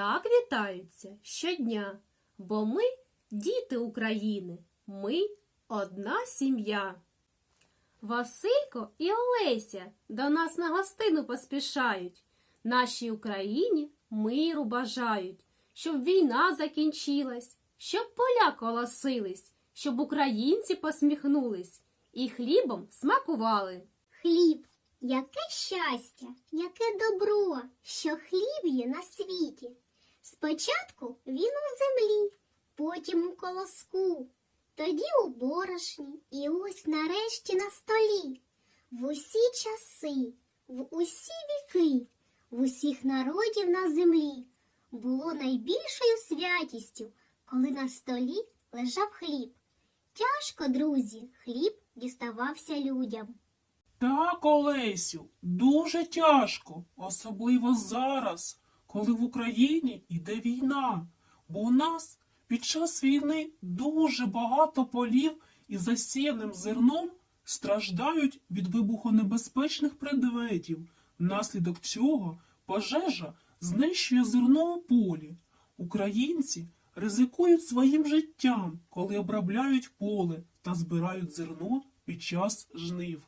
Так вітаються щодня, бо ми діти України, ми одна сім'я. Василько і Олеся до нас на гостину поспішають. Нашій Україні миру бажають, щоб війна закінчилась, щоб поля колосились, щоб українці посміхнулись і хлібом смакували. Хліб, яке щастя, яке добро, що хліб є на світі. Спочатку він у землі, потім у колоску, тоді у борошні і ось нарешті на столі. В усі часи, в усі віки, в усіх народів на землі було найбільшою святістю, коли на столі лежав хліб. Тяжко, друзі, хліб діставався людям. Так, Олесю, дуже тяжко, особливо зараз, коли в Україні йде війна, бо у нас під час війни дуже багато полів із засіяним зерном страждають від вибухонебезпечних предметів. Внаслідок цього пожежа знищує зерно у полі. Українці ризикують своїм життям, коли обробляють поле та збирають зерно під час жнив.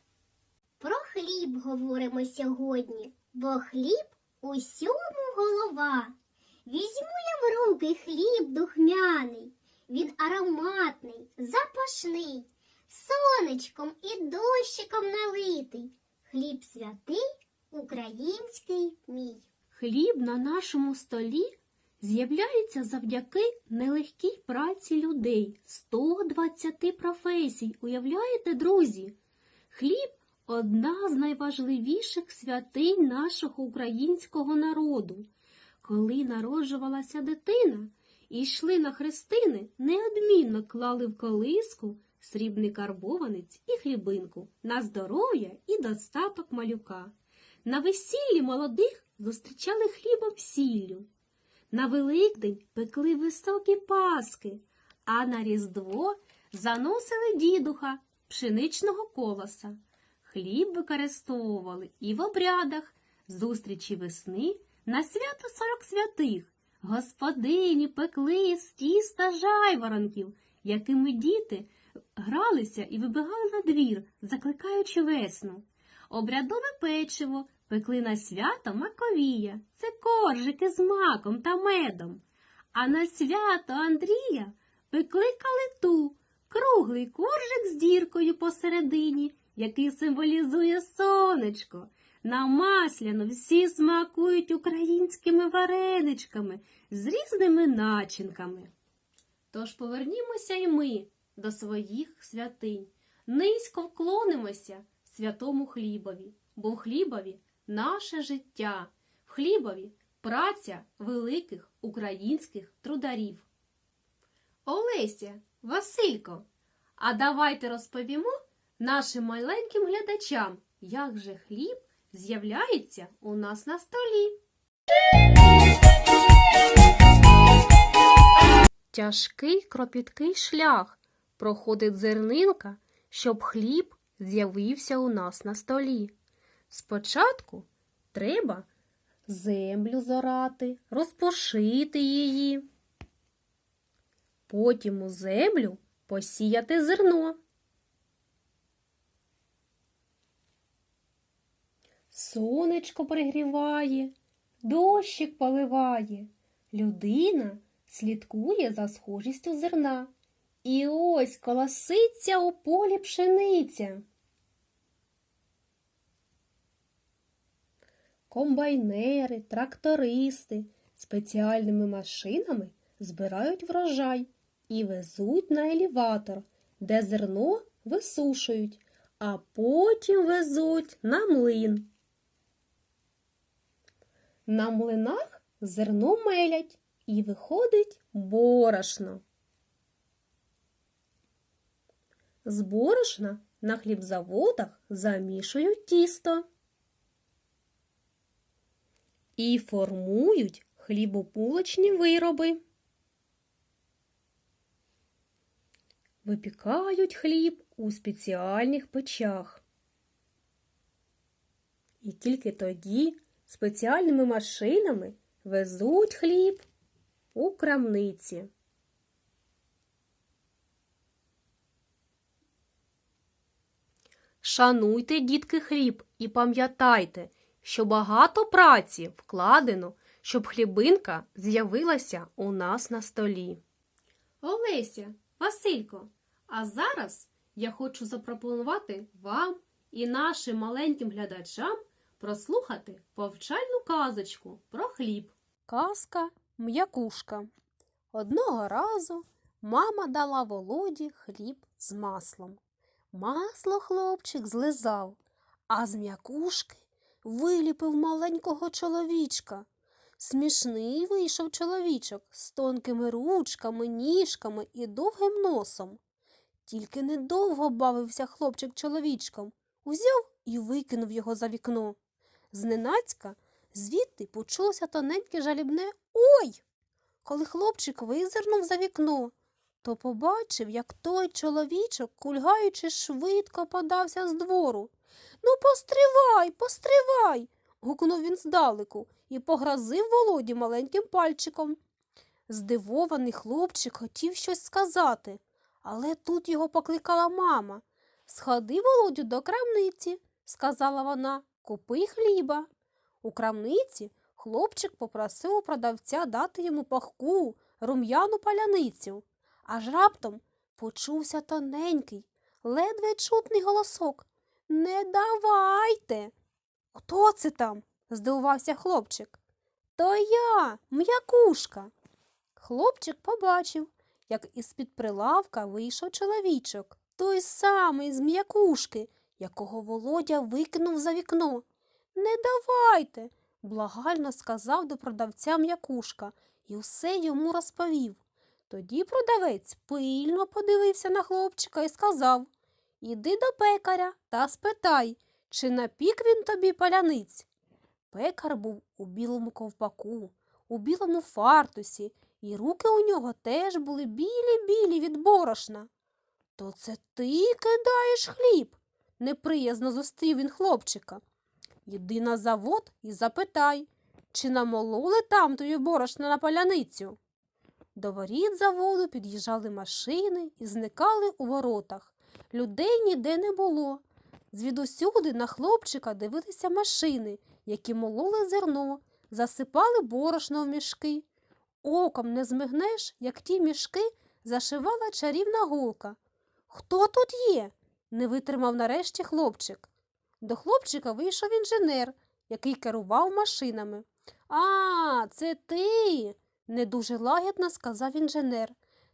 Про хліб говоримо сьогодні, бо хліб усьому голова. Візьму я в руки хліб духмяний, він ароматний, запашний, сонечком і дощиком налитий. Хліб святий, український мій. Хліб на нашому столі з'являється завдяки нелегкій праці людей 120 професій. Уявляєте, друзі? Хліб одна з найважливіших святинь нашого українського народу. Коли народжувалася дитина і йшли на хрестини, неодмінно клали в колиску срібний карбованець і хлібинку на здоров'я і достаток малюка. На весіллі молодих зустрічали хлібом сіллю. На Великдень пекли високі паски, а на Різдво заносили дідуха пшеничного колоса. Хліб використовували і в обрядах, зустрічі весни, на свято сорок святих. Господині пекли з тіста жайворонків, якими діти гралися і вибігали на двір, закликаючи весну. Обрядове печиво пекли на свято Маковія. Це коржики з маком та медом. А на свято Андрія пекли калиту, круглий коржик з діркою посередині, який символізує сонечко. На масляно всі смакують українськими вареничками з різними начинками. Тож повернімося й ми до своїх святинь. Низько вклонимося святому хлібові, бо в хлібові наше життя, в хлібові праця великих українських трударів. Олеся, Василько, а давайте розповімо нашим маленьким глядачам, як же хліб з'являється у нас на столі. Тяжкий кропіткий шлях проходить зернинка, щоб хліб з'явився у нас на столі. Спочатку треба землю зорати, розпошити її. Потім у землю посіяти зерно. Сонечко пригріває, дощик поливає, людина слідкує за схожістю зерна. І ось колоситься у полі пшениця. Комбайнери, трактористи спеціальними машинами збирають врожай і везуть на елеватор, де зерно висушують, а потім везуть на млин. На млинах зерно мелять і виходить борошно. З борошна на хлібзаводах замішують тісто і формують хлібобулочні вироби. Випікають хліб у спеціальних печах. І тільки тоді спеціальними машинами везуть хліб у крамниці. Шануйте, дітки, хліб, і пам'ятайте, що багато праці вкладено, щоб хлібинка з'явилася у нас на столі. Олеся, Василько, а зараз я хочу запропонувати вам і нашим маленьким глядачам прослухати повчальну казочку про хліб. Казка м'якушка. Одного разу мама дала Володі хліб з маслом. Масло хлопчик злизав, а з м'якушки виліпив маленького чоловічка. Смішний вийшов чоловічок з тонкими ручками, ніжками і довгим носом. Тільки недовго бавився хлопчик чоловічком, узяв і викинув його за вікно. Зненацька звідти почулося тоненьке жалібне Ой! Коли хлопчик визирнув за вікно, то побачив, як той чоловічок, кульгаючи, швидко подався з двору. Ну, постривай, постривай. гукнув він здалеку і погрозив Володі маленьким пальчиком. Здивований хлопчик хотів щось сказати, але тут його покликала мама. Сходи, Володю, до крамниці, сказала вона, купи хліба. У крамниці хлопчик попросив у продавця дати йому пахку, рум'яну паляницю. Аж раптом почувся тоненький, ледве чутний голосок. Не давайте. Хто це там? здивувався хлопчик. То я, м'якушка. Хлопчик побачив, як із-під прилавка вийшов чоловічок, той самий з м'якушки, якого Володя викинув за вікно. Не давайте, благально сказав до продавця м'якушка і усе йому розповів. Тоді продавець пильно подивився на хлопчика і сказав Іди до пекаря та спитай, чи напік він тобі паляниць. Пекар був у білому ковпаку, у білому фартусі, і руки у нього теж були білі-білі від борошна. То це ти кидаєш хліб? Неприязно зустрів він хлопчика. Іди на завод і запитай, чи намололи там тобі борошна на паляницю. До воріт заводу під'їжджали машини і зникали у воротах. Людей ніде не було. Звідусюди на хлопчика дивилися машини, які мололи зерно, засипали борошно в мішки. Оком не змигнеш, як ті мішки зашивала чарівна голка. Хто тут є? Не витримав нарешті хлопчик. До хлопчика вийшов інженер, який керував машинами. А, це ти. не дуже лагідно сказав інженер.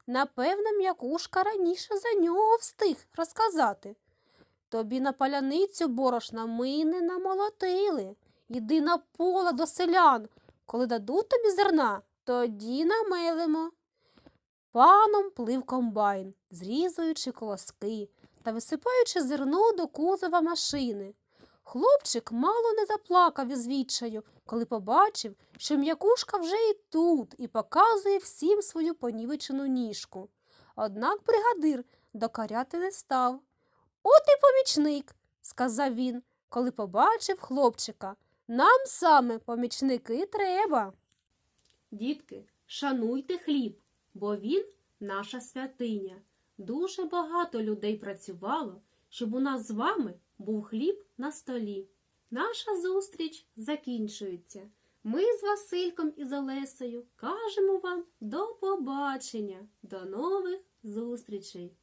Напевно, м'якушка раніше за нього встиг розказати. Тобі на паляницю борошна ми не намолотили. Іди на поле до селян. Коли дадуть тобі зерна, тоді намелимо. Паном плив комбайн, зрізуючи колоски та висипаючи зерно до кузова машини. Хлопчик мало не заплакав із відчаю, коли побачив, що м'якушка вже і тут і показує всім свою понівечену ніжку. Однак бригадир докаряти не став. От і помічник, сказав він, коли побачив хлопчика. Нам саме помічники треба. Дітки, шануйте хліб, бо він наша святиня. Дуже багато людей працювало, щоб у нас з вами був хліб на столі. Наша зустріч закінчується. Ми з Васильком і з Олесею кажемо вам до побачення, до нових зустрічей.